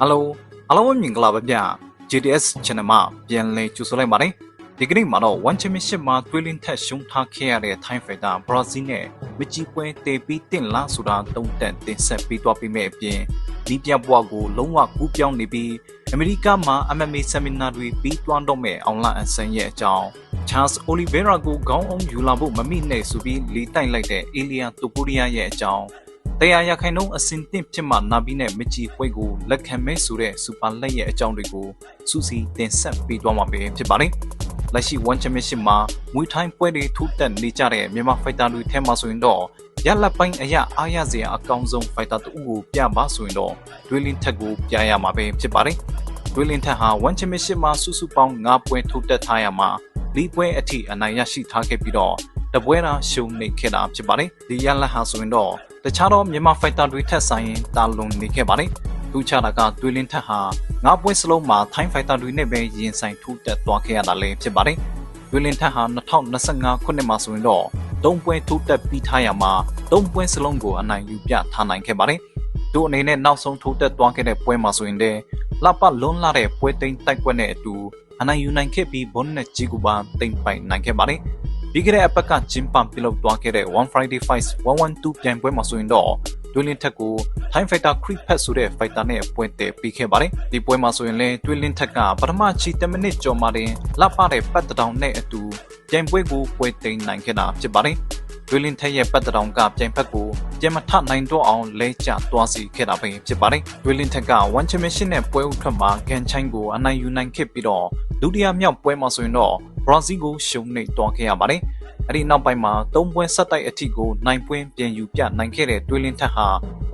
အားလုံးအားလုံးပဲမြင်ကြလားဗျာ GTS channel မှာပြန်လည်ကြိုဆိုလိုက်ပါတယ်ဒီကနေ့မှာတော့ One Championship မှာတွဲလင်းထက်ရှုံးထားခဲ့ရတဲ့ Thai Fighter Brazil နဲ့မကြီးပွဲတေပြီးတင့်လားဆိုတာတုံးတက်တင်ဆက်ပေးသွားပေးမယ့်အပြင်ဒီပြဘွားကိုလုံးဝကူးပြောင်းနေပြီးအမေရိကမှာ MMA seminar တွေပြီးတွန်းတော့မဲ့အောင်လာအန်ဆန်ရဲ့အကြောင်း Charles Oliveira ကိုခေါင်းအောင်ယူလာဖို့မမိနဲ့ဆိုပြီးလီတိုက်လိုက်တဲ့ Elia Topuria ရဲ့အကြောင်း တရားရခိုင်နှုန်းအစင်သင့်ဖြစ်မှနာပြီးနဲ့မကြည်ပွဲကိုလက်ခံမဲဆိုတဲ့စူပါလက်ရဲ့အကြောင်းတွေကိုစူးစီးတင်ဆက်ပေးသွားမှာပဲဖြစ်ပါတယ်။လက်ရှိ One Championship မှာမွေထိုင်းပွဲတွေထူးတက်နေကြတဲ့မြန်မာဖိုက်တာတွေထဲမှာဆိုရင်တော့ရလက်ပိုင်းအရာအားရစရာအကောင်းဆုံးဖိုက်တာတူကိုပြပါဆိုရင်တော့ဒွေလင်းထက်ကိုပြရမှာပဲဖြစ်ပါတယ်။ဒွေလင်းထက်ဟာ One Championship မှာစုစုပေါင်း9ပွဲထူးတက်ထားရမှာလီပွဲအထိအနိုင်ရရှိထားခဲ့ပြီးတော့တပွဲတာရှုံနေခဲ့တာဖြစ်ပါတယ်။ဒီရလက်ဟာဆိုရင်တော့ တခြားသောမြန်မာဖိုက်တာတွေထက်ဆိုင်ရင်တာလွန်နေခဲ့ပါတယ်။သူချတာကတွေလင်းထက်ဟာငါးပွဲစလုံးမှာထိုင်းဖိုက်တာတွေနဲ့ပဲရင်ဆိုင်ထူးတက်သွားခဲ့ရတာလည်းဖြစ်ပါတယ်။တွေလင်းထက်ဟာ2025ခုနှစ်မှာဆိုရင်တော့သုံးပွဲထူးတက်ပြီးထားရမှာသုံးပွဲစလုံးကိုအနိုင်ယူပြထားနိုင်ခဲ့ပါတယ်။သူအနေနဲ့နောက်ဆုံးထူးတက်သွားခဲ့တဲ့ပွဲမှာဆိုရင်လည်းလပလွန်းလာတဲ့ပွဲသိမ်းတိုက်ပွဲနဲ့အတူအနိုင်ယူနိုင်ခဲ့ပြီးဘွန်နဲ့ဂျီကူပါတိမ်ပိုင်နိုင်ခဲ့ပါတယ်။ ပြီးခဲ့တဲ့အပတ်ကဂျင်ပန်ပြုလုပ်သွားခဲ့တဲ့1 Friday Fights 112ပြိုင်ပွဲမှာဆိုရင်တော့ဒွေလင်းထက်ကို Time Fighter Creep Pet ဆိုတဲ့ fighter နဲ့ပွဲတည်ပြီးခဲ့ပါတယ်။ဒီပွဲမှာဆိုရင်လည်းဒွေလင်းထက်ကပထမချီ10မိနစ်ကျော်မှတင်လှပတဲ့ပတ်တတောင်နဲ့အတူပြိုင်ပွဲကိုပွဲသိမ်းနိုင်ခဲ့တာဖြစ်ပါတယ်။ဒွေလင်းထက်ရဲ့ပတ်တတောင်ကပြိုင်ဖက်ကိုပြန်မထနိုင်တော့အောင်လဲကျသွားစီခဲ့တာပဲဖြစ်ပါတယ်။ဒွေလင်းထက်က One Championship နဲ့ပွဲဥထွက်မှာကန်ချိုင်းကိုအနိုင်ယူနိုင်ခဲ့ပြီးတော့ဒုတိယမြောက်ပွဲမှာဆိုရင်တော့ Brazil ကိုရှုံးနေသွားခဲ့ရပါတယ်။အဲ့ဒီနောက်ပိုင်းမှာ၃ပွဲဆက်တိုက်အထိကိုနိုင်ပွဲပြန်ယူပြနိုင်ခဲ့တဲ့တွေးလင်းထက်ဟာ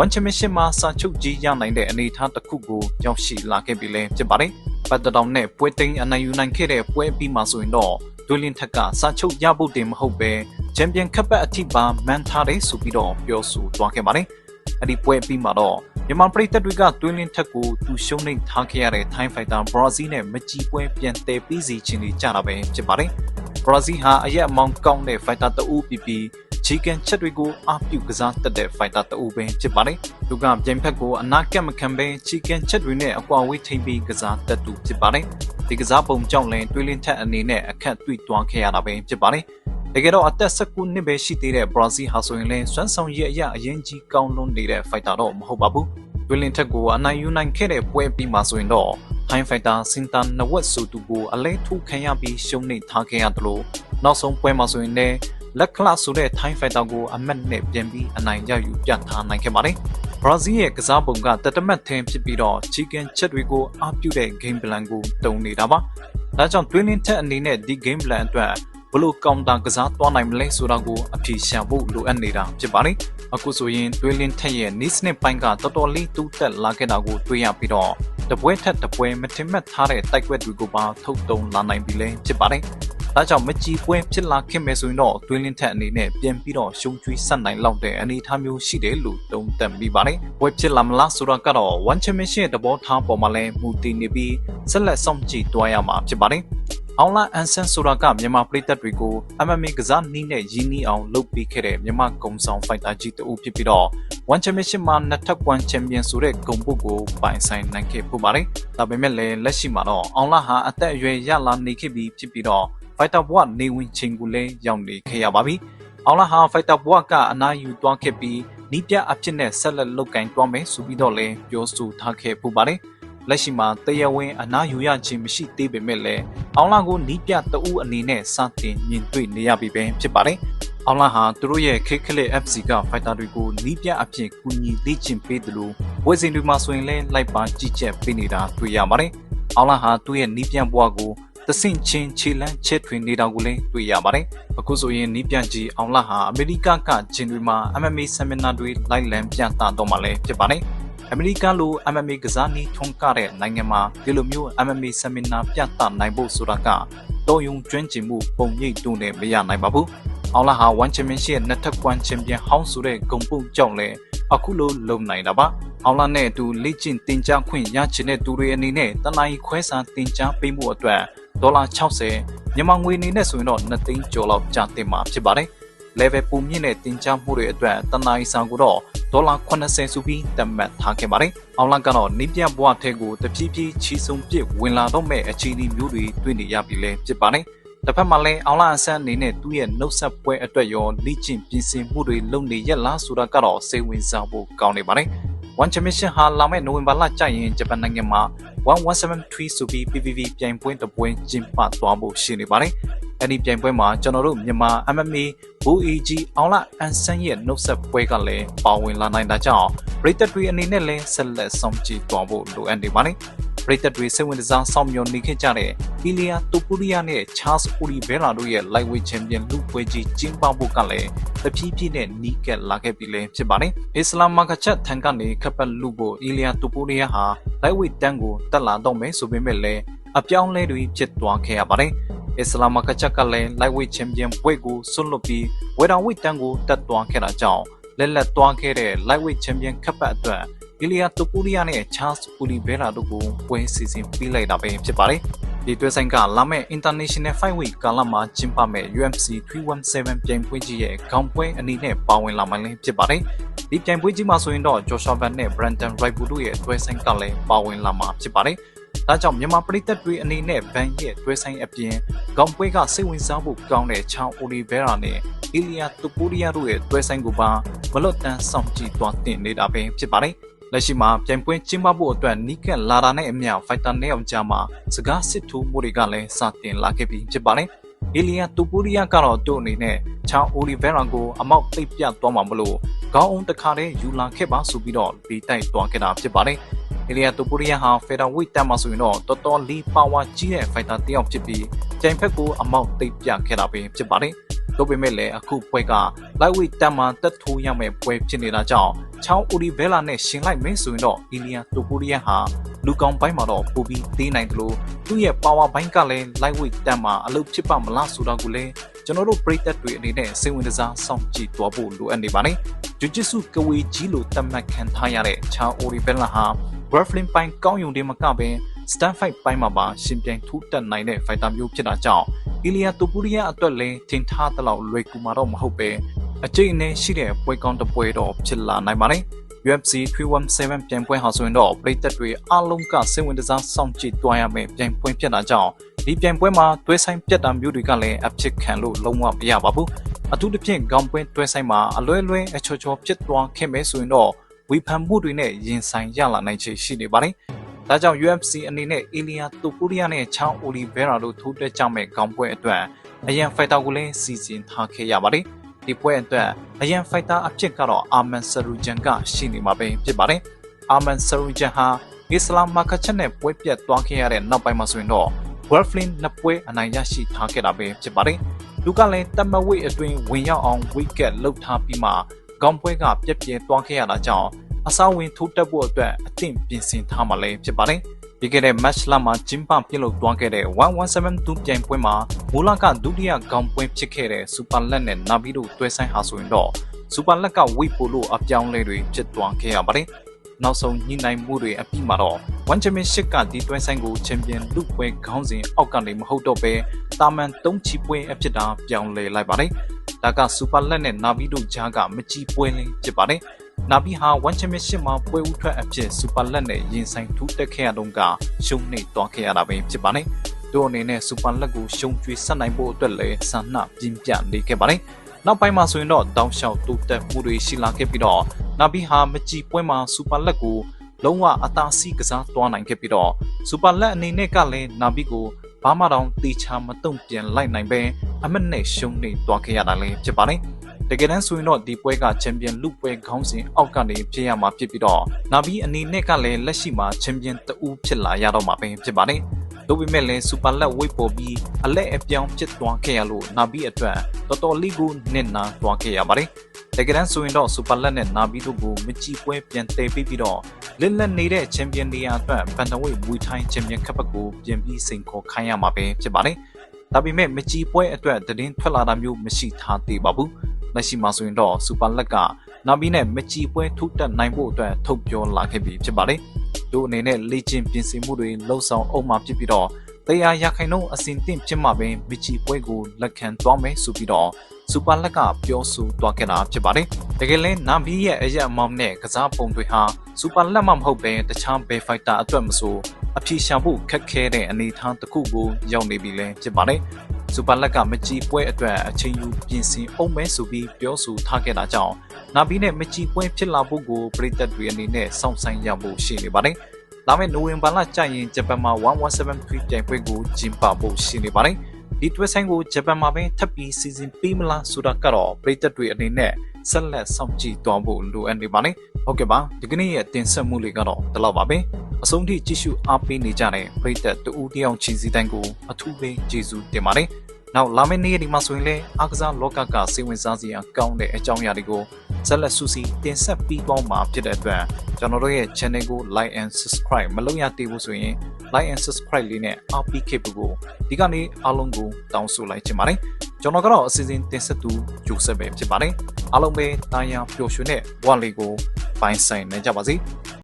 One Championship မှာစာချုပ်ကြီးရနိုင်တဲ့အနေအထားတစ်ခုကိုရောက်ရှိလာခဲ့ပြီလဲဖြစ်ပါတယ်။ပတ်တတောင်နဲ့ပွဲသိမ်းအနိုင်ယူနိုင်ခဲ့တဲ့ပွဲပြီးမှဆိုရင်တော့တွေးလင်းထက်ကစာချုပ်ရဖို့တင်မဟုတ်ပဲချန်ပီယံကပ်ပတ်အထိပါမန်ထားတယ်ဆိုပြီးတော့ပြောဆိုသွားခဲ့ပါတယ်။ အဲ့ဒီပွဲပြီးမှတော့မြန်မာပြည်သက်တွေကတွင်းလင်းထက်ကိုသူရှုံးနေထားခဲ့ရတဲ့ Thai Fighter Brazil နဲ့မကြီးပွဲပြန်တည်ပြီးစီခြင်းတွေကြတာပဲဖြစ်ပါတယ်။ Brazil ဟာအရက်အမောင်းကောင်းတဲ့ fighter တအူးပြီးပြီး chicken ချက်တွေကိုအပြုကစားတတ်တဲ့ fighter တအူးပဲဖြစ်ပါတယ်။သူကပြင်ဖက်ကိုအနာကက်မခံပဲ chicken ချက်တွေနဲ့အကွာဝေးထိမ့်ပြီးကစားတတ်သူဖြစ်ပါတယ်။ဒီကစားပုံကြောင့်လည်းတွေးလင်းထက်အနေနဲ့အခက်တွေ့သွားခဲ့ရတာပဲဖြစ်ပါတယ်။ တကယ်တော့အသက်19နှစ်ပဲရှိသေးတဲ့ Brazil ဟာဆိုရင်လည်းစွမ်းဆောင်ရည်အရာအရင်ကြီးကောင်းလွန်းနေတဲ့ fighter တော့မဟုတ်ပါဘူး။တွင်လင်ထက်ကိုအနိုင်ယူနိုင်ခဲ့တဲ့ပွဲပြီးမှဆိုရင်တော့ Time Fighter စင်တန်နဝက်ဆိုသူကိုအလဲထုခံရပြီးရှုံးနေထားခဲ့ရတယ်လို့နောက်ဆုံးပွဲမှာဆိုရင်လည်းလက်ခလဆိုတဲ့ Time Fighter ကိုအမတ်နဲ့ပြန်ပြီးအနိုင်ရယူပြထားနိုင်ခဲ့ပါတယ်။ Brazil ရဲ့ကစားပုံကတတမတ်ထင်းဖြစ်ပြီးတော့ Chicken ချက်တွေကိုအပြုတဲ့ game plan ကိုတုံနေတာပါ။ဒါကြောင့်တွင်းလင်းထက်အနေနဲ့ဒီ game plan အတွက် ဘလို့ကောင်တာကစားသွားနိုင်မလဲဆိုတာကိုအဖြေရှာဖို့လိုအပ်နေတာဖြစ်ပါတယ်။အခုဆိုရင်တွင်းလင်းထက်ရဲ့ niche နဲ့ပိုင်းကတော်တော်လေးတူးတက်လာခဲ့တာကိုတွေ့ရပြီးတော့တပွဲထက်တပွဲမထင်မှတ်ထားတဲ့တိုက်ကွက်တွေကိုပါထုတ်တုံလာနိုင်ပြီလဲဖြစ်ပါတယ်။ဒါကြောင့်မကြည်ပွဲဖြစ်လာခင်မဲ့ဆိုရင်တော့တွင်းလင်းထက်အနေနဲ့ပြန်ပြီးတော့ရှုံချွေးဆက်နိုင်လောက်တဲ့အနေအထားမျိုးရှိတယ်လို့တုံ့တက်ပြီးပါတယ်။ပွဲဖြစ်လာမလားဆိုတာကတော့ One Championship တဘောထားပေါ်မှာလဲမူတည်နေပြီးဆက်လက်စောင့်ကြည့်တွားရမှာဖြစ်ပါတယ်။ အောင်လာအန်ဆန်ဆိုတာကမြန်မာပြည်သက်တွေကို MMA ကစားနည်းနဲ့ရင်းနှီးအောင်လုပ်ပေးခဲ့တဲ့မြန်မာကုံဆောင်ဖိုက်တာကြီးတူဖြစ်ပြီးတော့ One Championship မှာနှစ်ထပ်ကွမ်ချန်ပီယံဆိုတဲ့ဂုဏ်ပုတ်ကိုပိုင်ဆိုင်နိုင်ခဲ့ပူပါတယ်။ဒါပေမဲ့လည်းလက်ရှိမှာတော့အောင်လာဟာအသက်အရွယ်ရလာနေခဲ့ပြီးဖြစ်ပြီးတော့ Fighter ဘဝနေဝင်ချင်းကိုလည်းရောက်နေခဲ့ရပါပြီ။အောင်လာဟာ Fighter ဘဝကအနားယူသွားခဲ့ပြီးနီးပြအဖြစ်နဲ့ဆက်လက်လုပ်ကင်သွားမယ်ဆိုပြီးတော့လည်းပြောဆိုထားခဲ့ပူပါတယ်။ လက်ရှိမှာတရားဝင်အနားယူရခြင်းမရှိသေးပေမဲ့လည်းအောင်လာကိုနီးပြတအူးအနေနဲ့စတင်မြင်တွေ့နေရပြီပဲဖြစ်ပါတယ်။အောင်လာဟာသူတို့ရဲ့ Kick Click FC က fighter တွေကိုနီးပြအဖြစ်ကူညီလေ့ကျင့်ပေးတယ်လို့ဝယ်စင်တွေမှာဆိုရင်လည်းလိုက်ပါကြည့်ချက်ပေးနေတာတွေ့ရပါတယ်။အောင်လာဟာသူ့ရဲ့နီးပြဘွားကိုတဆင့်ချင်းခြေလန်းချဲထွင်နေတာကိုလည်းတွေ့ရပါတယ်။အခုဆိုရင်နီးပြကြီးအောင်လာဟာအမေရိကကဂျင်တွေမှာ MMA seminar တွေလိုက်လံပြသတော့မှလည်းဖြစ်ပါတယ်။ အမေရိကန်လို MMA ကစားနည်းထုံးကတဲ့နိုင်ငံမှာဒီလိုမျိုး MMA seminar ပြသနိုင်ဖို့ဆိုတာကတော့ယုံကျွမ်းကျင်မှုပုံရိပ်တို့နဲ့မရနိုင်ပါဘူး။အောင်လာဟာ One Championship နှစ်ထပ်ကွမ်ချန်ပီယံဟောင်းဆိုတဲ့ဂုံပုတ်ကြောင့်လည်းအခုလိုလုံနိုင်တာပါ။အောင်လာနဲ့အတူလေ့ကျင့်တင်ကြားခွင့်ရချင်တဲ့သူတွေအနေနဲ့တနင်္လာရီခွဲစာတင်ကြားပေးမှုအတွက်ဒေါ်လာ60မြန်မာငွေအနေနဲ့ဆိုရင်တော့2သိန်းကျော်လောက်ကျတင်မှာဖြစ်ပါတယ်။ level ပုံမြင့်တဲ့တင်ကြားမှုတွေအတွက်တနင်္လာရီစာကိုတော့ ဒေါ်လာ80ဆိုပြီးသတ်မှတ်ထားခဲ့ပါတယ်။အောင်လကတော့နေပြဘွားထဲကိုတဖြည်းဖြည်းချီဆုံပစ်ဝင်လာတော့မဲ့အခြေအနေမျိုးတွေတွေ့နေရပြီလဲဖြစ်ပါတယ်။တစ်ဖက်မှာလည်းအောင်လအဆန်းအနေနဲ့သူ့ရဲ့နှုတ်ဆက်ပွဲအတွက်ရောလိကျင့်ပြင်ဆင်မှုတွေလုပ်နေရက်လားဆိုတာကတော့စိတ်ဝင်စားဖို့ကောင်းနေပါတယ်။ One Championship ဟာလာမယ့်နိုဝင်ဘာလကျရင်ဂျပန်နိုင်ငံမှာ1173ဆိုပြီး PVV ပြိုင်ပွဲတစ်ပွဲကျင်းပသွားဖို့ရှိနေပါတယ်။ အဲ့ဒီပြိုင်ပွဲမှာကျွန်တော်တို့မြန်မာ MMA ဘူအီဂျီအောင်လာအန်ဆန်ရဲ့နှုတ်ဆက်ပွဲကလည်းပါဝင်လာနိုင်တာကြောင့်ပရိသတ်တွေအနေနဲ့လည်းဆက်လက်ဆောင်ကြည့်သွားဖို့လိုအပ်နေပါတယ်။ပရိသတ်တွေစိတ်ဝင်စားဆောင်မျှော်နေခဲ့ကြတဲ့အီလီယာတိုပူရီယာနဲ့ချားစ်အိုလီဘဲလာတို့ရဲ့ lightweight champion လူပွဲကြီးကျင်းပဖို့ကလည်းတဖြည်းဖြည်းနဲ့နီးကပ်လာခဲ့ပြီလည်းဖြစ်ပါတယ်။အစ္စလာမ်မာကချက်ထံကနေခပ်ပတ်လူဖို့အီလီယာတိုပူရီယာဟာ lightweight တန်းကိုတက်လာတော့မယ်ဆိုပေမဲ့လည်းအပြောင်းလဲတွေဖြစ်သွားခဲ့ရပါတယ်။ အစ္စလာမ်မာကချက်ကလည်း lightweight champion ဘွဲ့ကိုဆွတ်လွတ်ပြီးဝေဒါဝိတ်တန်းကိုတက်သွားခဲ့တာကြောင့်လက်လက်သွားခဲ့တဲ့ lightweight champion ခပ်ပတ်အတွက်အီလီယာတိုပူရီယာနဲ့ချားစ်ပူလီဘဲလာတို့ကိုပွဲစီစဉ်ပေးလိုက်တာပဲဖြစ်ပါတယ်။ဒီတွဲဆိုင်ကလာမယ့် International Fight Week ကာလမှာကျင်းပမယ့် UFC 317ပြိုင်ပွဲကြီးရဲ့ခေါင်းပွဲအနေနဲ့ပါဝင်လာမှလည်းဖြစ်ပါတယ်။ဒီပြိုင်ပွဲကြီးမှာဆိုရင်တော့ Joshua Van နဲ့ Brandon Royval တို့ရဲ့တွဲဆိုင်ကလည်းပါဝင်လာမှာဖြစ်ပါတယ်။ ဒါကြောင့်မြန်မာပြည်သက်တွေအနေနဲ့ဗန်ရဲ့တွဲဆိုင်အပြင်ခေါင်းပွဲကစိတ်ဝင်စားဖို့ကောင်းတဲ့ချောင်းအိုလီဗေရာနဲ့အီလီယာတူပူရီယာတို့ရဲ့တွဲဆိုင်ကိုပါမလွတ်တမ်းဆောင်ကြည့်သွားတင်နေတာပဲဖြစ်ပါတယ်။လက်ရှိမှာပြိုင်ပွဲကျင်းပဖို့အတွက်နီးကပ်လာတာနဲ့အမျှဖိုက်တာနဲ့အောင်ကြားမှာစကားစစ်ထိုးမှုတွေကလည်းစတင်လာခဲ့ပြီးဖြစ်ပါတယ်။အီလီယာတူပူရီယာကတော့သူ့အနေနဲ့ချောင်းအိုလီဗေရာကိုအမောက်သိပ်ပြသွားမှာမလို့ခေါင်းအောင်တစ်ခါတည်းယူလာခဲ့ပါဆိုပြီးတော့ဒီတိုက်သွားခဲ့တာဖြစ်ပါတယ်။ အီလီယာတူပူရီယာဟာဖေဒါဝိတ်တက်မှာဆိုရင်တော့တော်တော်လေးပါဝါကြီးတဲ့ဖိုက်တာတစ်ယောက်ဖြစ်ပြီးပြိုင်ဖက်ကိုအမောက်သိပ်ပြခဲ့တာပဲဖြစ်ပါတယ်။တို့ပေမဲ့လည်းအခုပွဲက lightweight တက်မှတက်ထိုးရမယ့်ပွဲဖြစ်နေတာကြောင့်ချောင်းအိုလီဗဲလာနဲ့ရှင်လိုက်မယ်ဆိုရင်တော့အီလီယာတိုပူရီယန်ဟာလူကောင်ပိုင်းမှာတော့ပိုပြီးသေးနိုင်တယ်လို့သူ့ရဲ့ power ဘိုင်းကလည်း lightweight တက်မှအလုပ်ဖြစ်ပါမလားဆိုတော့ကိုလည်းကျွန်တော်တို့ပရိသတ်တွေအနေနဲ့စိတ်ဝင်စားစောင့်ကြည့်သွားဖို့လိုအပ်နေပါတယ်။ဂျူဂျစ်စုကဝေကြီးလိုတတ်မှတ်ခံထားရတဲ့ချောင်းအိုလီဗဲလာဟာ Grappling ပိုင်းကောင်းယုံတွေမကဘဲ Stand Fight ပိုင်းမှာပါရှင်ပြိုင်ထူးတက်နိုင်တဲ့ fighter မျိုးဖြစ်တာကြောင့်အီလီယာတိုပူရီယာအတွက်လည်းထင်ထားသလောက်လွယ်ကူမှာတော့မဟုတ်ပဲအကျိတ်နဲ့ရှိတဲ့ပွဲကောင်းတစ်ပွဲတော့ဖြစ်လာနိုင်ပါတယ်။ UFC 317ပြိုင်ပွဲဟာဆိုရင်တော့ပြည်သက်တွေအားလုံးကစိတ်ဝင်စားစောင့်ကြည့်သွားရမယ့်ပြိုင်ပွဲဖြစ်တာကြောင့်ဒီပြိုင်ပွဲမှာတွဲဆိုင်ပြတ်တာမျိုးတွေကလည်းအဖြစ်ခံလို့လုံးဝမရပါဘူး။အထူးသဖြင့်ခေါင်းပွဲတွဲဆိုင်မှာအလွဲလွဲအချောချောဖြစ်သွားခဲ့မယ်ဆိုရင်တော့ ဝေဖန်မှုတွေနဲ့ရင်ဆိုင်ရလာနိုင်ချေရှိနေပါတယ်။ဒါကြောင့် UFC အနေနဲ့အီလီယာတိုပူရီယာနဲ့ချောင်းအိုလီဗေရာတို့ထိုးတက်ကြမဲ့ခေါင်းပွဲအတွက်အရန်ဖိုက်တာကိုလည်းစီစဉ်ထားခဲ့ရပါတယ်။ဒီပွဲအတွက်အရန်ဖိုက်တာအဖြစ်ကတော့အာမန်ဆရူဂျန်ကရှိနေမှာပဲဖြစ်ပါတယ်။အာမန်ဆရူဂျန်ဟာအစ္စလာမ်မာကချက်နဲ့ပွဲပြတ်သွားခဲ့ရတဲ့နောက်ပိုင်းမှာဆိုရင်တော့ Wolflin နှစ်ပွဲအနိုင်ရရှိထားခဲ့တာပဲဖြစ်ပါတယ်။လူကလည်းတမဝိတ်အတွင်းဝင်ရောက်အောင် wicket လှုပ်ထားပြီးမှခေါင်းပွဲကပြက်ပြဲသွားခဲ့ရတာကြောင့် အစာဝင်ထိုးတက်ဖို့အတွက်အသင့်ပြင်ဆင်ထားမှလည်းဖြစ်ပါတယ်။ဒီကနေ့ match လမှာကျင်းပပြုလုပ်သွားခဲ့တဲ့1172ပြိုင်ပွဲမှာမူလကဒုတိယခေါင်းပွဲဖြစ်ခဲ့တဲ့ Super Let နဲ့ Navi တို့တွဲဆိုင်ဟာဆိုရင်တော့ Super Let ကဝိပိုလို့အပြောင်းလဲတွေဖြစ်သွားခဲ့ရပါတယ်။နောက်ဆုံးညှိနှိုင်းမှုတွေအပြီးမှာတော့ One Championship ကဒီတွဲဆိုင်ကိုချန်ပီယံလူပွဲခေါင်းစဉ်အောက်ကနေမဟုတ်တော့ဘဲတာမန်၃ချီပွဲအဖြစ်တာပြောင်းလဲလိုက်ပါတယ်။ဒါက Super Let နဲ့ Navi တို့ကြားကမကြီးပွဲလင်းဖြစ်ပါတယ်။ နာဘီဟာ1 Championship မှာပွဲဦးထွက်အဖြစ်စူပါလက်နဲ့ရင်ဆိုင်ထူးတက်ခဲ့ရတော့ကရှုံးနေသွားခဲ့ရတာပဲဖြစ်ပါတယ်။တို့အနေနဲ့စူပါလက်ကိုရှုံးကျွေးဆက်နိုင်ဖို့အတွက်လည်းဆန္ဒပြင်းပြနေခဲ့ပါတယ်။နောက်ပိုင်းမှာဆိုရင်တော့တောင်းလျှောက်တိုးတက်မှုတွေရှိလာခဲ့ပြီးတော့နာဘီဟာမကြည်ပွဲမှာစူပါလက်ကိုလုံးဝအသာစီးကစားသွားနိုင်ခဲ့ပြီးတော့စူပါလက်အနေနဲ့ကလည်းနာဘီကိုဘာမှတော့တေချာမတုံ့ပြန်လိုက်နိုင်ပဲအမတ်နဲ့ရှုံးနေသွားခဲ့ရတာလည်းဖြစ်ပါတယ်။ တကယ်တမ်းဆိုရင်တော့ဒီပွဲကချန်ပီယံလူပွဲခေါင်းစဉ်အောက်ကနေဖြစ်ရမှာဖြစ်ပြီးတော့နာဘီအနေနဲ့ကလည်းလက်ရှိမှာချန်ပီယံတဦးဖြစ်လာရတော့မှာပဲဖြစ်ပါတယ်။ဒါပေမဲ့လည်းစူပါလက်ဝိတ်ပေါ်ပြီးအလက်အပြောင်းဖြစ်သွားခဲ့ရလို့နာဘီအတွက်တော်တော်လေးကိုနစ်နာသွားခဲ့ရပါတယ်။တကယ်တမ်းဆိုရင်တော့စူပါလက်နဲ့နာဘီတို့ကိုမကြည့်ပွဲပြန်တည်ပြီးပြီးတော့လက်လက်နေတဲ့ချန်ပီယံနေရာအတွက်ပန်တဝိတ်မွေထိုင်းချန်ပီယံကပ်ကိုပြင်ပြီးစိန်ခေါ်ခိုင်းရမှာပဲဖြစ်ပါတယ်။ဒါပေမဲ့မကြည့်ပွဲအတွက်တည်င်းထွက်လာတာမျိုးမရှိထားသေးပါဘူး။ လက်ရှိမှာဆိုရင်တော့စူပါလက်ကနာဘီနဲ့မကြည်ပွဲထုတက်နိုင်ဖို့အတွက်ထုတ်ပြောလာခဲ့ပြီဖြစ်ပါတယ်။တို့အနေနဲ့လေ့ကျင့်ပြင်ဆင်မှုတွေလှုပ်ဆောင်အောင်မှာဖြစ်ပြီးတော့တရားရခိုင်နှုန်းအစဉ်တင့်ဖြစ်မှပင်မကြည်ပွဲကိုလက်ခံသွားမယ်ဆိုပြီးတော့စစူပါလက်ကပြောဆိုသွားခဲ့တာဖြစ်ပါတယ်တကယ်လဲနာဘီရဲ့အရက်အမောင်းနဲ့ကစားပုံတွေဟာစူပါလက်မှမဟုတ်ပဲတခြားဘယ်ဖိုက်တာအတွက်မဆိုအဖြေရှာဖို့ခက်ခဲတဲ့အနေအထားတစ်ခုကိုရောက်နေပြီလဲဖြစ်ပါတယ် စူပါလက်ကမကြည်ပွဲအတွက်အချိန်ယူပြင်ဆင်အောင်မဲဆိုပြီးပြောဆိုထားခဲ့တာကြောင့်နာဘီနဲ့မကြည်ပွဲဖြစ်လာဖို့ကိုပြည်သက်တွေအနေနဲ့စောင့်ဆိုင်ရဖို့ရှိနေပါတယ်လာမယ့်နိုဝင်ဘာလကျရင်ဂျပန်မှာ1173ပြိုင်ပွဲကိုကျင်းပဖို့ရှိနေပါတယ်ဒီတွဲဆိုင်ကိုဂျပန်မှာပဲထပ်ပြီးစီစဉ်ပေးမလားဆိုတာကတော့ပြည်သက်တွေအနေနဲ့ဆက်လက်စောင့်ကြည့်သွားဖို့လိုအပ်နေပါတယ်ဟုတ်ကဲ့ပါဒီကနေ့ရဲ့တင်ဆက်မှုလေးကတော့ဒီလောက်ပါပဲအဆုံးထိကြည့်ရှုအားပေးနေကြတဲ့ပရိသတ်တူဦးတယောက်ချင်းစီတိုင်းကိုအထူးပဲကျေးဇူးတင်ပါတယ် နောက်လာမယ့်နေ့ဒီမှာဆိုရင်လည်းအားကစားလောကကစိတ်ဝင်စားစရာကောင်းတဲ့အကြောင်းအရာတွေကိုဆက်လက်ဆူစီတင်ဆက်ပြီးသွားမှာဖြစ်တဲ့အတွက်ကျွန်တော်တို့ရဲ့ channel ကို like and subscribe မလုပ်ရသေးဘူးဆိုရင် like and subscribe လေးနဲ့အားပေးခဲ့ဖို့ဒီကနေ့အားလုံးကိုတောင်းဆိုလိုက်ချင်ပါတယ်ကျွန်တော်ကတော့အစီအစဉ်တင်ဆက်သူဂျိုဆက်ပဲဖြစ်ပါတယ်အားလုံးပဲတာယာပျော်ရွှင်တဲ့ဘဝလေးကိုပိုင်ဆိုင်နိုင်ကြပါစေ